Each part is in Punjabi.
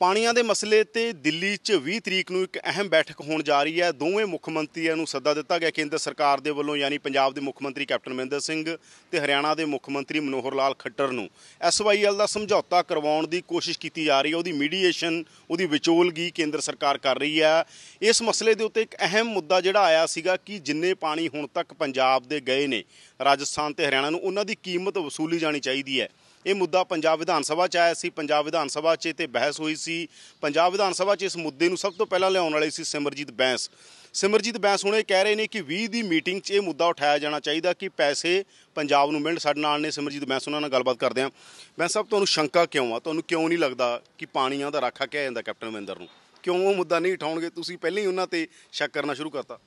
ਪਾਣੀਆਂ ਦੇ ਮਸਲੇ ਤੇ ਦਿੱਲੀ 'ਚ 20 ਤਰੀਕ ਨੂੰ ਇੱਕ ਅਹਿਮ ਬੈਠਕ ਹੋਣ ਜਾ ਰਹੀ ਹੈ। ਦੋਵੇਂ ਮੁੱਖ ਮੰਤਰੀਆਂ ਨੂੰ ਸੱਦਾ ਦਿੱਤਾ ਗਿਆ। ਕੇਂਦਰ ਸਰਕਾਰ ਦੇ ਵੱਲੋਂ ਯਾਨੀ ਪੰਜਾਬ ਦੇ ਮੁੱਖ ਮੰਤਰੀ ਕੈਪਟਨ ਅਮਰਿੰਦਰ ਸਿੰਘ ਤੇ ਹਰਿਆਣਾ ਦੇ ਮੁੱਖ ਮੰਤਰੀ ਮਨੋਹਰ ਲਾਲ ਖੱਟਰ ਨੂੰ ਐਸਵਾਈਐਲ ਦਾ ਸਮਝੌਤਾ ਕਰਵਾਉਣ ਦੀ ਕੋਸ਼ਿਸ਼ ਕੀਤੀ ਜਾ ਰਹੀ ਹੈ। ਉਹਦੀ ਮੀਡੀਏਸ਼ਨ, ਉਹਦੀ ਵਿਚੋਲਗੀ ਕੇਂਦਰ ਸਰਕਾਰ ਕਰ ਰਹੀ ਹੈ। ਇਸ ਮਸਲੇ ਦੇ ਉੱਤੇ ਇੱਕ ਅਹਿਮ ਮੁੱਦਾ ਜਿਹੜਾ ਆਇਆ ਸੀਗਾ ਕਿ ਜਿੰਨੇ ਪਾਣੀ ਹੁਣ ਤੱਕ ਪੰਜਾਬ ਦੇ ਗਏ ਨੇ, ਰਾਜਸਥਾਨ ਤੇ ਹਰਿਆਣਾ ਨੂੰ, ਉਹਨਾਂ ਦੀ ਕੀਮਤ ਵਸੂਲੀ ਜਾਣੀ ਚਾਹੀਦੀ ਹੈ। ਇਹ ਮੁੱਦਾ ਪੰਜਾਬ ਵਿਧਾਨ ਸਭਾ 'ਚ ਆਇਆ ਸੀ, ਪੰਜਾਬ ਵਿਧਾਨ ਸਭਾ 'ਚ ਤੇ ਬਹਿਸ ਹੋਈ ਸੀ। ਪੰਜਾਬ ਵਿਧਾਨ ਸਭਾ 'ਚ ਇਸ ਮੁੱਦੇ ਨੂੰ ਸਭ ਤੋਂ ਪਹਿਲਾਂ ਲਿਆਉਣ ਵਾਲੇ ਸੀ ਸਿਮਰਜੀਤ ਬੈਂਸ। ਸਿਮਰਜੀਤ ਬੈਂਸ ਹੁਣ ਇਹ ਕਹਿ ਰਹੇ ਨੇ ਕਿ 20 ਦੀ ਮੀਟਿੰਗ 'ਚ ਇਹ ਮੁੱਦਾ ਉਠਾਇਆ ਜਾਣਾ ਚਾਹੀਦਾ ਕਿ ਪੈਸੇ ਪੰਜਾਬ ਨੂੰ ਮਿਲਣ। ਸਾਡੇ ਨਾਲ ਨੇ ਸਿਮਰਜੀਤ ਬੈਂਸ, ਉਹਨਾਂ ਨਾਲ ਗੱਲਬਾਤ ਕਰਦੇ ਹਾਂ ਬੈਂਸ ਸਾਹਿਬ ਤੁਹਾਨੂੰ ਸ਼ੰਕਾ ਕਿਉਂ ਆ? ਤੁਹਾਨੂੰ ਕਿਉਂ ਨਹੀਂ ਲੱਗਦਾ ਕਿ ਪਾਣੀਆਂ ਦਾ ਰਾਖਾ ਕਿਹਾ ਜਾਂਦਾ ਕੈਪਟਨ ਅਮਰਿੰਦਰ ਨੂੰ? ਕਿਉਂ ਉਹ ਮੁੱਦਾ ਨਹੀਂ ਉਠਾਉਣਗੇ? ਤੁਸੀਂ ਪਹਿਲਾਂ ਹੀ ਉਹਨਾਂ ਤੇ ਸ਼ੱਕ ਕਰਨਾ ਸ਼ੁਰੂ ਕਰਤਾ।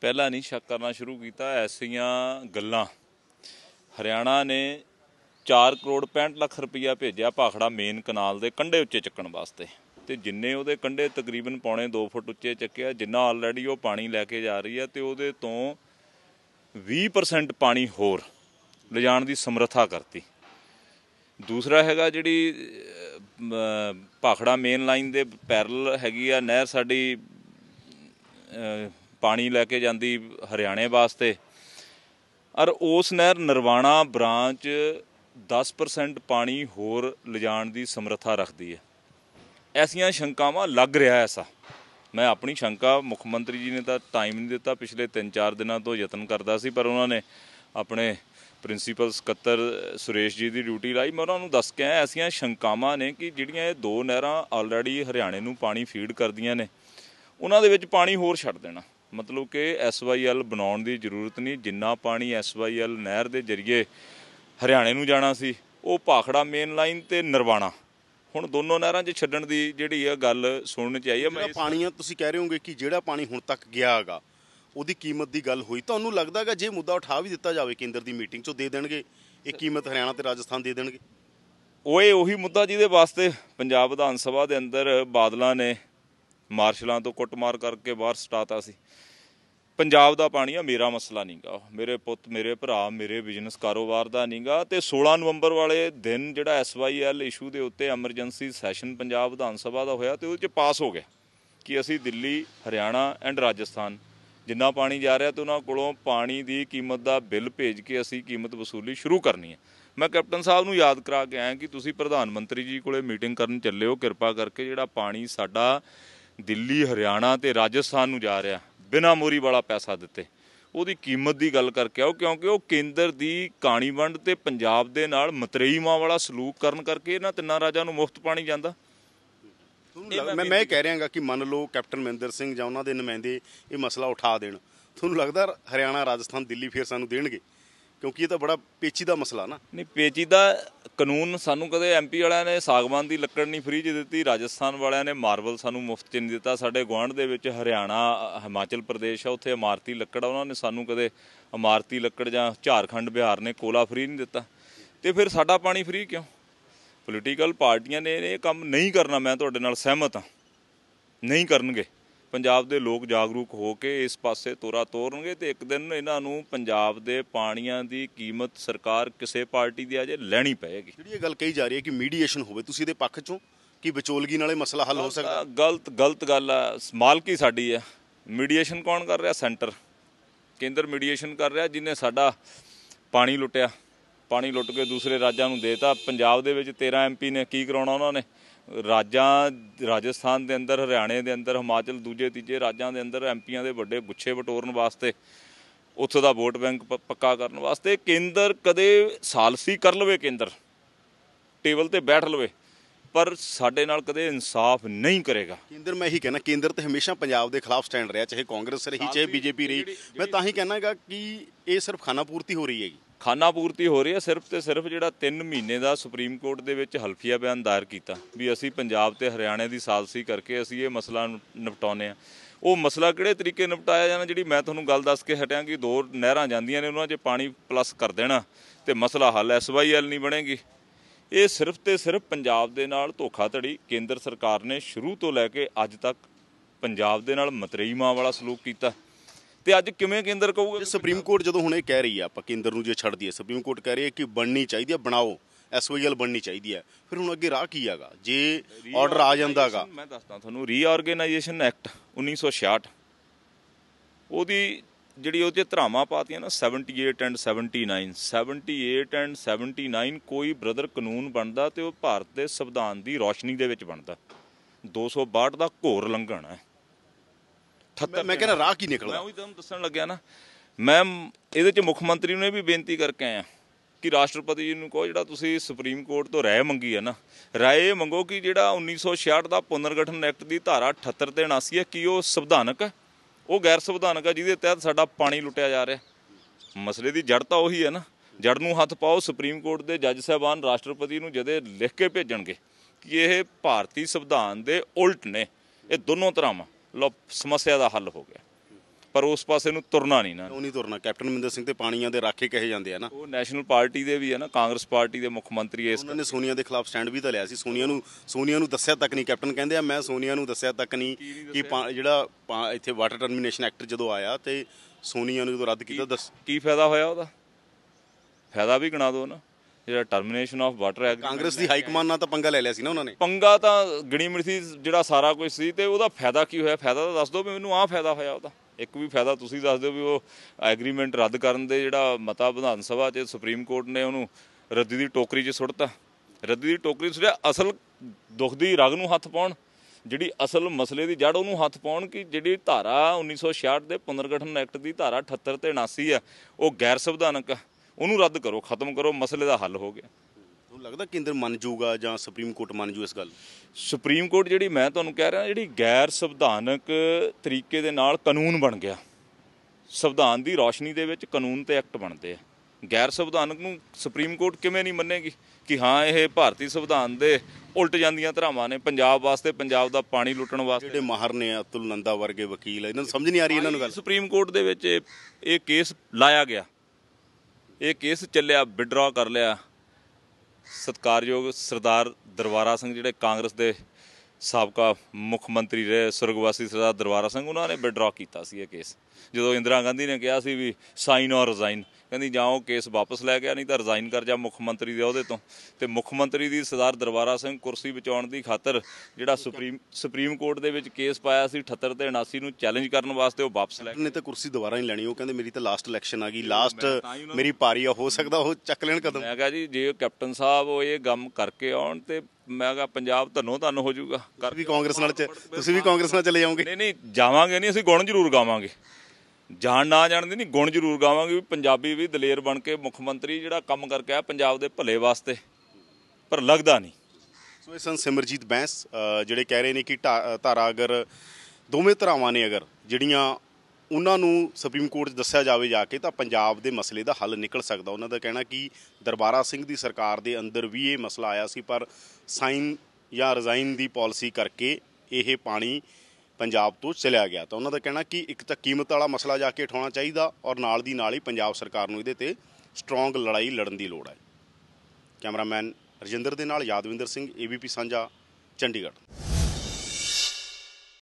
ਪਹਿਲਾਂ ਨਹੀਂ ਸ਼ੱਕ ਕਰਨਾ ਸ਼ੁਰੂ ਕੀਤਾ। ਐਸੀਆਂ ਗੱਲਾਂ ਹਰਿਆਣਾ ਨੇ 4 ਕਰੋੜ 65 ਲੱਖ ਰੁਪਈਆ ਭੇਜਿਆ ਭਾਖੜਾ ਮੇਨ ਕਨਾਲ ਦੇ ਕੰਢੇ ਉੱਚੇ ਚੱਕਣ ਵਾਸਤੇ। ਤੇ ਜਿੰਨੇ ਉਹਦੇ ਕੰਢੇ ਤਕਰੀਬਨ ਪੌਣੇ 2 ਫੁੱਟ ਉੱਚੇ ਚੱਕਿਆ, ਜਿੰਨਾ ਆਲਰੇਡੀ ਉਹ ਪਾਣੀ ਲੈ ਕੇ ਜਾ ਰਹੀ ਹੈ ਤੇ ਉਹਦੇ ਤੋਂ 20% ਪਾਣੀ ਹੋਰ ਲਿਜਾਣ ਦੀ ਸਮਰੱਥਾ ਕਰਤੀ। ਦੂਸਰਾ ਹੈਗਾ ਜਿਹੜੀ ਭਾਖੜਾ ਮੇਨ ਲਾਈਨ ਦੇ ਪੈਰਲ ਹੈਗੀ ਆ, ਨਹਿਰ ਸਾਡੀ ਪਾਣੀ ਲੈ ਕੇ ਜਾਂਦੀ ਹਰਿਆਣੇ ਵਾਸਤੇ। ਔਰ ਉਸ ਨਹਿਰ ਨਰਵਾਣਾ ਬ੍ਰਾਂਚ 10% ਪਾਣੀ ਹੋਰ ਲਿਜਾਣ ਦੀ ਸਮਰੱਥਾ ਰੱਖਦੀ ਹੈ। ਐਸੀਆਂ ਸ਼ੰਕਾਵਾਂ ਲੱਗ ਰਿਹਾ ਐਸਾ। ਮੈਂ ਆਪਣੀ ਸ਼ੰਕਾ ਮੁੱਖ ਮੰਤਰੀ ਜੀ ਨੇ ਤਾਂ ਟਾਈਮ ਨਹੀਂ ਦਿੱਤਾ। ਪਿਛਲੇ 3-4 ਦਿਨਾਂ ਤੋਂ ਯਤਨ ਕਰਦਾ ਸੀ, ਪਰ ਉਹਨਾਂ ਨੇ ਆਪਣੇ ਪ੍ਰਿੰਸੀਪਲ ਸਕੱਤਰ ਸੁਰੇਸ਼ ਜੀ ਦੀ ਡਿਊਟੀ ਲਾਈ। ਮੈਂ ਉਹਨਾਂ ਨੂੰ ਦੱਸ ਕੇ ਆਇਆ, ਐਸੀਆਂ ਸ਼ੰਕਾਵਾਂ ਨੇ ਕਿ ਜਿਹੜੀਆਂ ਇਹ ਦੋ ਨਹਿਰਾਂ ਆਲਰੇਡੀ ਹਰਿਆਣੇ ਨੂੰ ਪਾਣੀ ਫੀਡ ਕਰਦੀਆਂ ਨੇ, ਉਹਨਾਂ ਦੇ ਵਿੱਚ ਪਾਣੀ ਹੋਰ ਛੱਡ ਦੇਣਾ। ਮਤਲਬ ਕਿ ਐਸਵਾਈਐਲ ਬਣਾਉਣ ਦੀ ਜ਼ਰੂਰਤ ਨਹੀਂ। ਜਿੰਨਾ ਪਾਣੀ ਐਸਵਾਈਐਲ ਨਹਿਰ ਦੇ ਜ਼ਰੀਏ ਹਰਿਆਣੇ ਨੂੰ ਜਾਣਾ ਸੀ ਉਹ ਭਾਖੜਾ ਮੇਨ ਲਾਈਨ ਤੇ ਨਰਵਾਣਾ। ਹੁਣ ਦੋਨੋਂ ਨਹਿਰਾਂ 'ਚ ਛੱਡਣ ਦੀ ਜਿਹੜੀ ਆ ਗੱਲ ਸੁਣਨ ਚ ਆਈ ਹੈ ਮੈਂ ਪਾਣੀਆਂ ਤੁਸੀਂ ਕਹਿ ਰਹੇ ਹੋਗੇ ਕਿ ਜਿਹੜਾ ਪਾਣੀ ਹੁਣ ਤੱਕ ਗਿਆ ਹੈਗਾ ਉਹਦੀ ਕੀਮਤ ਦੀ ਗੱਲ ਹੋਈ। ਤੁਹਾਨੂੰ ਲੱਗਦਾ ਹੈਗਾ ਜੇ ਮੁੱਦਾ ਉਠਾ ਵੀ ਦਿੱਤਾ ਜਾਵੇ ਕੇਂਦਰ ਦੀ ਮੀਟਿੰਗ 'ਚੋਂ ਦੇ ਦੇਣਗੇ ਇਹ ਕੀਮਤ ਹਰਿਆਣਾ ਤੇ ਰਾਜਸਥਾਨ ਦੇ ਦੇਣਗੇ? ਓਏ ਉਹੀ ਮੁੱਦਾ ਜਿਹਦੇ ਵਾਸਤੇ ਪੰਜਾਬ ਵਿਧਾਨ ਸਭਾ ਦੇ ਅੰਦਰ ਬਾਦਲਾਂ ਨੇ ਮਾਰਸ਼ਲਾਂ ਤੋਂ ਕੁੱਟਮਾਰ ਕਰਕੇ ਬਾਹਰ ਸਟਾਤਾ ਸੀ। ਪੰਜਾਬ ਦਾ ਪਾਣੀ ਆ, ਮੇਰਾ ਮਸਲਾ ਨਹੀਂਗਾ ਮੇਰੇ ਪੁੱਤ, ਮੇਰੇ ਭਰਾ, ਮੇਰੇ ਬਿਜ਼ਨਸ ਕਾਰੋਬਾਰ ਦਾ ਨਹੀਂਗਾ ਤੇ 16 ਨਵੰਬਰ ਵਾਲੇ ਦਿਨ ਜਿਹੜਾ ਐਸਵਾਈਐਲ ਇਸ਼ੂ ਦੇ ਉੱਤੇ ਐਮਰਜੈਂਸੀ ਸੈਸ਼ਨ ਪੰਜਾਬ ਵਿਧਾਨ ਸਭਾ ਦਾ ਹੋਇਆ ਤੇ ਉਹਦੇ ਚ ਪਾਸ ਹੋ ਗਿਆ ਕਿ ਅਸੀਂ ਦਿੱਲੀ, ਹਰਿਆਣਾ ਐਂਡ ਰਾਜਸਥਾਨ ਜਿੰਨਾ ਪਾਣੀ ਜਾ ਰਿਹਾ ਤੇ ਉਹਨਾਂ ਕੋਲੋਂ ਪਾਣੀ ਦੀ ਕੀਮਤ ਦਾ ਬਿੱਲ ਭੇਜ ਕੇ ਅਸੀਂ ਕੀਮਤ ਵਸੂਲੀ ਸ਼ੁਰੂ ਕਰਨੀ ਹੈ। ਮੈਂ ਕੈਪਟਨ ਸਾਹਿਬ ਨੂੰ ਯਾਦ ਕਰਾ ਕੇ ਆਇਆ ਕਿ ਤੁਸੀਂ ਪ੍ਰਧਾਨ ਮੰਤਰੀ ਜੀ ਕੋਲੇ ਮੀਟਿੰਗ ਕਰਨ ਚੱਲੇ ਹੋ, ਕਿਰਪਾ ਕਰਕੇ ਜਿਹੜਾ ਪਾਣੀ ਸਾਡਾ ਦਿੱਲੀ, ਹਰਿਆਣਾ ਤੇ ਰਾਜਸਥਾਨ ਨੂੰ ਜਾ ਰਿਹਾ ਬਿਨਾਂ ਮੋਰੀ ਵਾਲਾ ਪੈਸਾ ਦਿੱਤੇ। ਉਹਦੀ ਕੀਮਤ ਦੀ ਗੱਲ ਕਰਕੇ ਆਓ ਕਿਉਂਕਿ ਉਹ ਕੇਂਦਰ ਦੀ ਕਾਣੀ ਵੰਡ ਤੇ ਪੰਜਾਬ ਦੇ ਨਾਲ ਮਤਰੇਈ ਮਾਂ ਵਾਲਾ ਸਲੂਕ ਕਰਨ ਕਰਕੇ ਇਹਨਾਂ ਤਿੰਨਾਂ ਰਾਜਾਂ ਨੂੰ ਮੁਫਤ ਪਾਣੀ ਜਾਂਦਾ। ਮੈਂ ਮੈਂ ਇਹ ਕਹਿ ਰਿਹਾਗਾ ਕਿ ਮੰਨ ਲਓ ਕੈਪਟਨ ਮਹਿੰਦਰ ਸਿੰਘ ਜਾਂ ਉਹਨਾਂ ਦੇ ਨੁਮਾਇੰਦੇ ਇਹ ਮਸਲਾ ਉਠਾ ਦੇਣ। ਤੁਹਾਨੂੰ ਲੱਗਦਾ ਹਰਿਆਣਾ ਰਾਜਸਥਾਨ ਦਿੱਲੀ ਫੇਰ ਸਾਨੂੰ ਦੇਣਗੇ? ਕਿਉਂਕਿ ਇਹ ਤਾਂ ਬੜਾ ਪੇਚੀਦਾ ਮਸਲਾ ਨਾ। ਨਹੀਂ ਪੇਚੀਦਾ ਕਾਨੂੰਨ ਸਾਨੂੰ ਕਦੇ ਐਮਪੀ ਵਾਲਿਆਂ ਨੇ ਸਾਗਵਾਨ ਦੀ ਲੱਕੜ ਨਹੀਂ ਫ੍ਰੀ 'ਚ ਦਿੱਤੀ, ਰਾਜਸਥਾਨ ਵਾਲਿਆਂ ਨੇ ਮਾਰਬਲ ਸਾਨੂੰ ਮੁਫਤ 'ਚ ਨਹੀਂ ਦਿੱਤਾ। ਸਾਡੇ ਗੁਆਂਢ ਦੇ ਵਿੱਚ ਹਰਿਆਣਾ, ਹਿਮਾਚਲ ਪ੍ਰਦੇਸ਼ ਆ, ਉੱਥੇ ਇਮਾਰਤੀ ਲੱਕੜ ਆ, ਉਹਨਾਂ ਨੇ ਸਾਨੂੰ ਕਦੇ ਇਮਾਰਤੀ ਲੱਕੜ ਜਾਂ ਝਾਰਖੰਡ, ਬਿਹਾਰ ਨੇ ਕੋਲਾ ਫ੍ਰੀ ਨਹੀਂ ਦਿੱਤਾ। ਤੇ ਫਿਰ ਸਾਡਾ ਪਾਣੀ ਫ੍ਰੀ ਕਿਉਂ? ਪੋਲੀਟੀਕਲ ਪਾਰਟੀਆਂ ਨੇ ਇਹ ਕੰਮ ਨਹੀਂ ਕਰਨਾ, ਮੈਂ ਤੁਹਾਡੇ ਨਾਲ ਸਹਿਮਤ ਹਾਂ। ਨਹੀਂ ਕਰਨਗੇ। ਪੰਜਾਬ ਦੇ ਲੋਕ ਜਾਗਰੂਕ ਹੋ ਕੇ ਇਸ ਪਾਸੇ ਤੋਰਾ ਤੋਰਨਗੇ ਤੇ ਇੱਕ ਦਿਨ ਇਹਨਾਂ ਨੂੰ ਪੰਜਾਬ ਦੇ ਪਾਣੀਆਂ ਦੀ ਕੀਮਤ ਸਰਕਾਰ ਕਿਸੇ ਪਾਰਟੀ ਦੀ ਅਜੇ ਲੈਣੀ ਪਏਗੀ। ਜਿਹੜੀ ਇਹ ਗੱਲ ਕਹੀ ਜਾ ਰਹੀ ਹੈ ਕਿ ਮੀਡੀਏਸ਼ਨ ਹੋਵੇ ਤੁਸੀਂ ਇਹਦੇ ਪੱਖ ਚੋਂ ਕਿ ਵਿਚੋਲਗੀ ਨਾਲੇ ਮਸਲਾ ਹੱਲ ਹੋ ਸਕਦਾ? ਗਲਤ ਗਲਤ ਗੱਲ ਆ। ਮਾਲਕੀ ਸਾਡੀ ਆ। ਮੀਡੀਏਸ਼ਨ ਕੌਣ ਕਰ ਰਿਹਾ? ਸੈਂਟਰ। ਕੇਂਦਰ ਮੀਡੀਏਸ਼ਨ ਕਰ ਰਿਹਾ ਜਿਹਨੇ ਸਾਡਾ ਪਾਣੀ ਲੁੱਟਿਆ। ਪਾਣੀ ਲੁੱਟ ਕੇ ਦੂਸਰੇ ਰਾਜਾਂ ਨੂੰ ਦੇਤਾ। ਪੰਜਾਬ ਦੇ ਵਿੱਚ 13 ਐਮਪੀ ਨੇ ਕੀ ਕਰਾਉਣਾ ਉਹਨਾਂ ਨੇ? ਰਾਜਾਂ ਰਾਜਸਥਾਨ ਦੇ ਅੰਦਰ ਹਰਿਆਣੇ ਦੇ ਅੰਦਰ ਹਿਮਾਚਲ ਦੂਜੇ ਤੀਜੇ ਰਾਜਾਂ ਦੇ ਅੰਦਰ ਐਮਪੀਆਂ ਦੇ ਵੱਡੇ ਗੁੱਛੇ ਵਟੋਰਨ ਵਾਸਤੇ ਉੱਥੋਂ ਦਾ ਵੋਟ ਬੈਂਕ ਪੱਕਾ ਕਰਨ ਵਾਸਤੇ ਕੇਂਦਰ ਕਦੇ ਸਾਲਸੀ ਕਰ ਲਵੇ ਕੇਂਦਰ ਟੇਬਲ ਤੇ ਬੈਠ ਲਵੇ ਪਰ ਸਾਡੇ ਨਾਲ ਕਦੇ ਇਨਸਾਫ ਨਹੀਂ ਕਰੇਗਾ। ਕੇਂਦਰ ਮੈਂ ਇਹੀ ਕਹਿਣਾ ਕੇਂਦਰ ਤੇ ਹਮੇਸ਼ਾ ਪੰਜਾਬ ਦੇ ਖਿਲਾਫ ਸਟੈਂਡ ਰਿਹਾ ਚਾਹੇ ਕਾਂਗਰਸ ਰਹੀ ਚਾਹੇ ਬੀਜੇਪੀ ਰਹੀ। ਮੈਂ ਤਾਂ ਹੀ ਕਹਿਣਾਗਾ ਕਿ ਇਹ ਸਿਰਫ ਖਾਨਾ ਪੂਰਤੀ ਹੋ ਰਹੀ ਹੈਗੀ। ਖਾਨਾ ਪੂਰਤੀ ਹੋ ਰਹੀ ਹੈ, ਸਿਰਫ ਤੇ ਸਿਰਫ ਜਿਹੜਾ 3 ਮਹੀਨੇ ਦਾ ਸੁਪਰੀਮ ਕੋਰਟ ਦੇ ਵਿੱਚ ਹਲਫੀਆ ਬਿਆਨ ਦਾਇਰ ਕੀਤਾ ਵੀ ਅਸੀਂ ਪੰਜਾਬ ਤੇ ਹਰਿਆਣੇ ਦੀ ਸਾਲਸੀ ਕਰਕੇ ਅਸੀਂ ਇਹ ਮਸਲਾ ਨ- ਨਿਪਟਾਉਂਦੇ ਆ ਉਹ ਮਸਲਾ ਕਿਹੜੇ ਤਰੀਕੇ ਨਿਪਟਾਇਆ ਜਾਣਾ, ਜਿਹੜੀ ਮੈਂ ਤੁਹਾਨੂੰ ਗੱਲ ਦੱਸ ਕੇ ਹਟਿਆ ਕਿ ਦੋ ਨਹਿਰਾਂ ਜਾਂਦੀਆਂ ਨੇ, ਉਹਨਾਂ 'ਚ ਪਾਣੀ ਪਲੱਸ ਕਰ ਦੇਣਾ ਤੇ ਮਸਲਾ ਹੱਲ ਐਸਵਾਈਐਲ ਨਹੀਂ ਬਣੇਗੀ। ਇਹ ਸਿਰਫ ਤੇ ਸਿਰਫ ਪੰਜਾਬ ਦੇ ਨਾਲ ਧੋਖਾਧੜੀ ਕੇਂਦਰ ਸਰਕਾਰ ਨੇ ਸ਼ੁਰੂ ਤੋਂ ਲੈ ਕੇ ਅੱਜ ਤੱਕ ਪੰਜਾਬ ਦੇ ਨਾਲ ਮਤਰੇਈ ਮਾਂ ਵਾਲਾ ਸਲੂਕ ਕੀਤਾ। ਤੇ ਅੱਜ ਕਿਵੇਂ ਕੇਂਦਰ ਕਹੂਗਾ? ਸੁਪਰੀਮ ਕੋਰਟ ਜਦੋਂ ਹੁਣ ਇਹ ਕਹਿ ਰਹੀ ਆ ਆਪਾਂ ਕੇਂਦਰ ਨੂੰ ਜੇ ਛੱਡ ਦਈਏ ਸੁਪਰੀਮ ਕੋਰਟ ਕਹਿ ਰਹੀ ਹੈ ਕਿ ਬਣਨੀ ਚਾਹੀਦੀ ਹੈ ਬਣਾਓ ਐਸਓਐਲ ਬਣਨੀ ਚਾਹੀਦੀ ਹੈ। ਫਿਰ ਹੁਣ ਅੱਗੇ ਰਾਹ ਕੀ ਹੈਗਾ? ਜੇ ਆਰਡਰ ਆ ਜਾਂਦਾਗਾ ਮੈਂ ਦੱਸਦਾ ਤੁਹਾਨੂੰ ਰੀਆਰਗੇਨਾਈਜੇਸ਼ਨ ਐਕਟ 1966 ਉਹਦੀ ਜਿਹੜੀ ਉਹਦੇ ਧਰਾਵਾਂ ਪਾਤੀਆਂ ਨਾ 78 ਐਂਡ 79 78 ਐਂਡ 79 ਕੋਈ ਬ੍ਰਦਰ ਕਾਨੂੰਨ ਬਣਦਾ ਤੇ ਉਹ ਭਾਰਤ ਦੇ ਸੰਵਿਧਾਨ ਦੀ ਰੋਸ਼ਨੀ ਦੇ ਵਿੱਚ ਬਣਦਾ। 262 ਦਾ ਘੋਰ ਲੰਘਣ ਹੈ। 78 ਮੈਂ ਕਹਿੰਦਾ ਰਾਹ ਕੀ ਮੈਂ ਨਿਕਲਦਾ ਉਹੀ ਤੁਹਾਨੂੰ ਦੱਸਣ ਲੱਗਿਆ ਨਾ ਮੈਂ ਇਹਦੇ ਚ ਮੁੱਖ ਮੰਤਰੀ ਨੂੰ ਇਹ ਵੀ ਬੇਨਤੀ ਕਰਕੇ ਆਇਆ ਕਿ ਰਾਸ਼ਟਰਪਤੀ ਜੀ ਨੂੰ ਕਹੋ ਜਿਹੜਾ ਤੁਸੀਂ ਸੁਪਰੀਮ ਕੋਰਟ ਤੋਂ ਰਾਏ ਮੰਗੀ ਹੈ ਨਾ। ਰਾਏ ਮੰਗੋ ਕਿ ਜਿਹੜਾ 1966 ਦਾ ਪੁਨਰਗਠਨ ਐਕਟ ਦੀ ਧਾਰਾ 78 ਤੇ 79 ਹੈ ਕੀ ਉਹ ਸੰਵਿਧਾਨਕ ਹੈ ਉਹ ਗੈਰ ਸੰਵਿਧਾਨਕ ਹੈ ਜਿਹਦੇ ਤਹਿਤ ਸਾਡਾ ਪਾਣੀ ਲੁੱਟਿਆ ਜਾ ਰਿਹਾ। ਮਸਲੇ ਦੀ ਜੜ ਤਾਂ ਉਹੀ ਹੈ ਨਾ। ਜੜ ਨੂੰ ਹੱਥ ਪਾਓ ਸੁਪਰੀਮ ਕੋਰਟ ਦੇ ਜੱਜ ਸਾਹਿਬਾਨ ਰਾਸ਼ਟਰਪਤੀ ਨੂੰ ਜਦੇ ਲਿਖ ਕੇ ਭੇਜਣਗੇ ਕਿ ਇਹ ਭਾਰਤੀ ਸੰਵਿਧਾਨ ਦੇ ਉਲਟ ਨੇ। ਇਹ ਦੋਨੋਂ ਤਰ੍ਹਾਂ ਲੋ ਸਮੱਸਿਆ ਦਾ ਹੱਲ ਹੋ ਗਿਆ। ਪਰ ਉਸ ਪਾਸੇ ਨੂੰ ਤੁਰਨਾ ਨਹੀਂ ਨਾ। ਉਹ ਨਹੀਂ ਤੁਰਨਾ? ਕੈਪਟਨ ਅਮਰਿੰਦਰ ਸਿੰਘ ਤੇ ਪਾਣੀਆਂ ਦੇ ਰਾਖੇ ਕਹੇ ਜਾਂਦੇ ਆ ਨਾ। ਉਹ ਨੈਸ਼ਨਲ ਪਾਰਟੀ ਦੇ ਵੀ ਹੈ ਨਾ ਕਾਂਗਰਸ ਪਾਰਟੀ ਦੇ ਮੁੱਖ ਮੰਤਰੀ ਇਸ ਉਹਨਾਂ ਨੇ ਸੋਨੀਆ ਦੇ ਖਿਲਾਫ ਸਟੈਂਡ ਵੀ ਤਾਂ ਲਿਆ ਸੀ। ਸੋਨੀਆ ਨੂੰ ਸੋਨੀਆ ਨੂੰ ਦੱਸਿਆ ਤੱਕ ਨਹੀਂ ਕੈਪਟਨ ਕਹਿੰਦੇ ਆ ਮੈਂ ਸੋਨੀਆ ਨੂੰ ਦੱਸਿਆ ਤੱਕ ਨਹੀਂ ਕਿ ਜਿਹੜਾ ਇੱਥੇ ਵਾਟਰ ਟਰਮੀਨੇਸ਼ਨ ਐਕਟ ਜਦੋਂ ਆਇਆ ਤੇ ਸੋਨੀਆ ਨੂੰ ਜਦੋਂ ਰੱਦ ਕੀਤਾ ਦੱਸ ਕੀ ਫਾਇਦਾ ਹੋਇਆ ਉਹਦਾ? ਫਾਇਦਾ ਵੀ ਗਿਣਾ ਦਿਓ ਨਾ। ਜਿਹੜਾ ਟਰਮੀਨੇਸ਼ਨ ਆਫ ਵਾਟਰ ਐਗਰੀ ਕਾਂਗਰਸ ਦੀ ਹਾਈ ਕਮਾਂਡ ਨਾਲ ਤਾਂ ਪੰਗਾ ਲੈ ਲਿਆ ਸੀ ਨਾ ਉਹਨਾਂ ਨੇ। ਪੰਗਾ ਤਾਂ ਗਿਣੀ ਮਿਣਤੀ ਜਿਹੜਾ ਸਾਰਾ ਕੁਝ ਸੀ ਤੇ ਉਹਦਾ ਫਾਇਦਾ ਕੀ ਹੋਇਆ? ਫਾਇਦਾ ਤਾਂ ਦੱਸ ਦਿਓ ਵੀ ਮੈਨੂੰ ਆਹ ਫਾਇਦਾ ਹੋਇਆ ਉਹਦਾ। ਇੱਕ ਵੀ ਫਾਇਦਾ ਤੁਸੀਂ ਦੱਸ ਦਿਓ ਵੀ ਉਹ ਐਗਰੀਮੈਂਟ ਰੱਦ ਕਰਨ ਦੇ ਜਿਹੜਾ ਮਤਾ ਵਿਧਾਨ ਸਭਾ 'ਚ ਸੁਪਰੀਮ ਕੋਰਟ ਨੇ ਉਹਨੂੰ ਰੱਦੀ ਦੀ ਟੋਕਰੀ 'ਚ ਸੁੱਟਤਾ। ਰੱਦੀ ਦੀ ਟੋਕਰੀ 'ਚ ਸੁੱਟਿਆ ਅਸਲ ਦੁੱਖ ਦੀ ਰਗ ਨੂੰ ਹੱਥ ਪਾਉਣ ਜਿਹੜੀ ਅਸਲ ਮਸਲੇ ਦੀ ਜੜ ਉਹਨੂੰ ਹੱਥ ਪਾਉਣ ਕਿ ਜਿਹੜੀ ਧਾਰਾ 1966 ਦੇ ਪੁਨਰਗਠਨ ਐਕਟ ਦੀ ਧਾਰਾ 78 ਤੇ 79 ਆ ਉਹ ਗੈਰ ਸੰਵਿਧਾਨਕ ਆ ਉਹਨੂੰ ਰੱਦ ਕਰੋ ਖਤਮ ਕਰੋ ਮਸਲੇ ਦਾ ਹੱਲ ਹੋ ਗਿਆ। ਤੁਹਾਨੂੰ ਲੱਗਦਾ ਕੇਂਦਰ ਮੰਨ ਜਾਊਗਾ ਜਾਂ ਸੁਪਰੀਮ ਕੋਰਟ ਮੰਨ ਜੂ ਇਸ ਗੱਲ? ਸੁਪਰੀਮ ਕੋਰਟ ਜਿਹੜੀ ਮੈਂ ਤੁਹਾਨੂੰ ਕਹਿ ਰਿਹਾ ਜਿਹੜੀ ਗੈਰ ਸੰਵਿਧਾਨਕ ਤਰੀਕੇ ਦੇ ਨਾਲ ਕਾਨੂੰਨ ਬਣ ਗਿਆ। ਸੰਵਿਧਾਨ ਦੀ ਰੋਸ਼ਨੀ ਦੇ ਵਿੱਚ ਕਾਨੂੰਨ ਤੇ ਐਕਟ ਬਣਦੇ ਆ। ਗੈਰ ਸੰਵਿਧਾਨਕ ਨੂੰ ਸੁਪਰੀਮ ਕੋਰਟ ਕਿਵੇਂ ਨਹੀਂ ਮੰਨੇਗੀ? ਕਿ ਹਾਂ ਇਹ ਭਾਰਤੀ ਸੰਵਿਧਾਨ ਦੇ ਉਲਟ ਜਾਂਦੀਆਂ ਧਰਾਵਾਂ ਨੇ ਪੰਜਾਬ ਵਾਸਤੇ ਪੰਜਾਬ ਦਾ ਪਾਣੀ ਲੁੱਟਣ ਵਾਸਤੇ। ਜਿਹੜੇ ਮਾਹਰ ਨੇ ਅਤੁਲ ਨੰਦਾ ਵਰਗੇ ਵਕੀਲ ਇਹਨਾਂ ਨੂੰ ਸਮਝ ਨਹੀਂ ਆ ਰਹੀ ਇਹਨਾਂ ਨੂੰ ਗੱਲ। ਸੁਪਰੀਮ ਕੋਰਟ ਦੇ ਵਿੱਚ ਇਹ ਕੇਸ ਲਾਇਆ ਗਿਆ। ਇਹ ਕੇਸ ਚੱਲਿਆ ਵਿਡਰਾ ਕਰ ਲਿਆ। ਸਤਕਾਰਯੋਗ ਸਰਦਾਰ ਦਰਬਾਰਾ ਸਿੰਘ ਜਿਹੜੇ ਕਾਂਗਰਸ ਦੇ ਸਾਬਕਾ ਮੁੱਖ ਮੰਤਰੀ ਰਹੇ ਸੁਰਗਵਾਸੀ ਸਰਦਾਰ ਦਰਬਾਰਾ ਸਿੰਘ, ਉਹਨਾਂ ਨੇ ਵਿਡਰਾ ਕੀਤਾ ਸੀ ਇਹ ਕੇਸ। ਜਦੋਂ ਇੰਦਰਾ ਗਾਂਧੀ ਨੇ ਕਿਹਾ ਸੀ ਵੀ ਸਾਈਨ ਔਰ ਰਿਜ਼ਾਈਨ ਕਹਿੰਦੀ ਜਾਂ ਉਹ ਕੇਸ ਵਾਪਸ ਲੈ ਗਿਆ ਨਹੀਂ ਤਾਂ ਰਿਜ਼ਾਈਨ ਕਰ ਜਾ ਮੁੱਖ ਮੰਤਰੀ ਦੇ ਅਹੁਦੇ ਤੋਂ। ਤੇ ਮੁੱਖ ਮੰਤਰੀ ਦੀ ਸਰਦਾਰ ਦਰਬਾਰਾ ਸਿੰਘ ਕੁਰਸੀ ਬਚਾਉਣ ਦੀ ਖਾਤਰ ਜਿਹੜਾ ਸੁਪਰੀਮ ਸੁਪਰੀਮ ਕੋਰਟ ਦੇ ਵਿੱਚ ਕੇਸ ਪਾਇਆ ਸੀ 78 ਤੇ 79 ਨੂੰ ਚੈਲੰਜ ਕਰਨ ਵਾਸਤੇ ਉਹ ਵਾਪਸ ਲੈ ਨੇ ਤਾਂ ਕੁਰਸੀ ਦੁਬਾਰਾ ਨਹੀਂ ਲੈਣੀ ਉਹ ਕਹਿੰਦੇ ਮੇਰੀ ਤਾਂ ਲਾਸਟ ਇਲੈਕਸ਼ਨ ਆ ਗਈ ਲਾਸਟ ਮੇਰੀ ਪਾਰੀ ਆ ਹੋ ਸਕਦਾ ਉਹ ਚੱਕ ਲੈਣ ਕਦਮ ਮੈਂ ਕਿਹਾ ਜੀ ਜੇ ਕੈਪਟਨ ਸਾਹਿਬ ਉਹ ਇਹ ਕੰਮ ਕਰਕੇ ਆਉਣ ਤੇ ਮੈਂ ਕਿਹਾ ਪੰਜਾਬ ਧੰਨੋ ਧੰਨ ਹੋ ਜਾਊਗਾ। ਤੁਸੀਂ ਵੀ ਕਾਂਗਰਸ ਨਾਲ ਤੁਸੀਂ ਵੀ ਕਾਂਗਰਸ ਨਾਲ ਚਲੇ ਜਾਓਗੇ। ਨਹੀਂ ਨਹੀਂ ਜਾਵਾਂਗੇ ਨਹੀਂ ਅਸੀਂ ਗੁਣ ਜ਼ਰੂਰ ਗਾਵਾਂਗੇ। ਜਾਣ ਨਾ ਜਾਣ ਦੀ ਨਹੀਂ, ਗੁਣ ਜ਼ਰੂਰ ਗਾਵਾਂਗੇ ਵੀ ਪੰਜਾਬੀ ਵੀ ਦਲੇਰ ਬਣ ਕੇ ਮੁੱਖ ਮੰਤਰੀ ਜਿਹੜਾ ਕੰਮ ਕਰਕੇ ਆ ਪੰਜਾਬ ਦੇ ਭਲੇ ਵਾਸਤੇ, ਪਰ ਲੱਗਦਾ ਨਹੀਂ। ਸੋ ਇਹ ਸਨ ਸਿਮਰਜੀਤ ਬੈਂਸ ਜਿਹੜੇ ਕਹਿ ਰਹੇ ਨੇ ਕਿ ਢਾ- ਧਾਰਾ ਅਗਰ ਦੋਵੇਂ ਧਰਾਵਾਂ ਨੇ ਅਗਰ, ਜਿਹੜੀਆਂ ਉਹਨਾਂ ਨੂੰ ਸੁਪਰੀਮ ਕੋਰਟ 'ਚ ਦੱਸਿਆ ਜਾਵੇ ਜਾ ਕੇ, ਤਾਂ ਪੰਜਾਬ ਦੇ ਮਸਲੇ ਦਾ ਹੱਲ ਨਿਕਲ ਸਕਦਾ। ਉਹਨਾਂ ਦਾ ਕਹਿਣਾ ਕਿ ਦਰਬਾਰਾ ਸਿੰਘ ਦੀ ਸਰਕਾਰ ਦੇ ਅੰਦਰ ਵੀ ਇਹ ਮਸਲਾ ਆਇਆ ਸੀ, ਪਰ ਸਾਈਨ ਜਾਂ ਰਿਜ਼ਾਈਨ ਦੀ ਪਾਲਿਸੀ ਕਰਕੇ ਇਹ ਪਾਣੀ ਪੰਜਾਬ ਤੋਂ ਚਲਿਆ ਗਿਆ ਤਾਂ ਉਹਨਾਂ ਦਾ ਕਹਿਣਾ ਕਿ ਇੱਕ ਤਾਂ ਕੀਮਤ ਵਾਲਾ ਮਸਲਾ ਜਾ ਕੇ ਉਠਾਉਣਾ ਚਾਹੀਦਾ ਔਰ ਨਾਲ ਦੀ ਨਾਲ ਹੀ ਪੰਜਾਬ ਸਰਕਾਰ ਨੂੰ ਇਹਦੇ ਤੇ ਸਟਰੋਂਗ ਲੜਾਈ ਲੜਨ ਦੀ ਲੋੜ ਹੈ। ਕੈਮਰਾਮੈਨ ਰਜਿੰਦਰ ਦੇ ਨਾਲ ਯਾਦਵਿੰਦਰ ਸਿੰਘ ਏਬੀਪੀ ਸਾਂਝਾ, ਚੰਡੀਗੜ੍ਹ।